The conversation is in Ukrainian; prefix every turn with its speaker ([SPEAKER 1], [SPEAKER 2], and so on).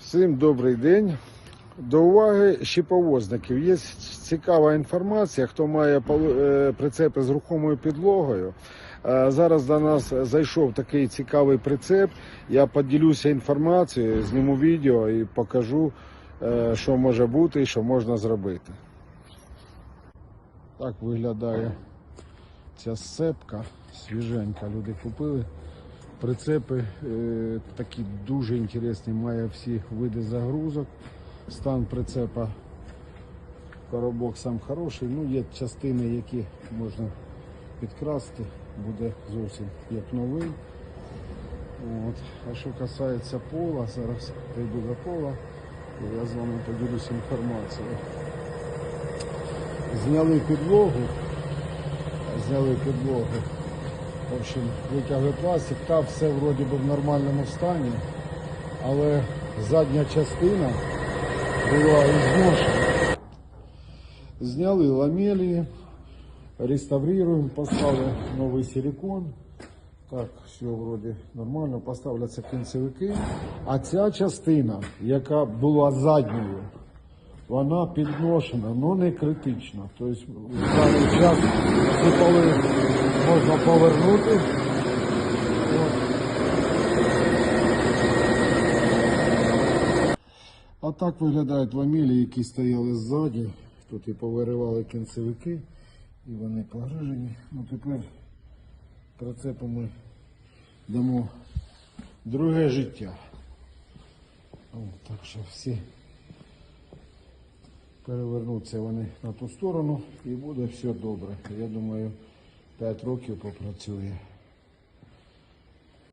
[SPEAKER 1] Всім добрий день. До уваги щеповозників. Є цікава інформація, хто має е, прицепи з рухомою підлогою. Е, Зараз до нас зайшов такий цікавий прицеп. Я поділюся інформацією, зніму відео і покажу, е, що може бути і що можна зробити. Так виглядає ця сцепка свіженька. Люди купили. Прицепи е, такі дуже інтересні, має всі види загрузок. Стан прицепа коробок сам хороший. Ну, є частини, які можна підкрасти, буде зовсім як новий. От. А що касається пола, зараз прийду до пола, я з вами поділюся інформацією. Зняли підлогу, зняли підлогу. В общем, витягли пластик, та все вроді би в нормальному стані, але задня частина була ізношена. Зняли ламелі, реставруємо, поставили новий силикон. Так, все вроді нормально, поставляться кінцевики. А ця частина, яка була задньою, вона підношена, але не критично. Тобто в даний час можна повернути. От. А так виглядають ламелі, які стояли ззаді. Тут і повиривали кінцевики, і вони погрижені. Ну тепер прицепу ми дамо друге життя. О, так що всі перевернуться вони на ту сторону і буде все добре. Я думаю, 5 років попрацює.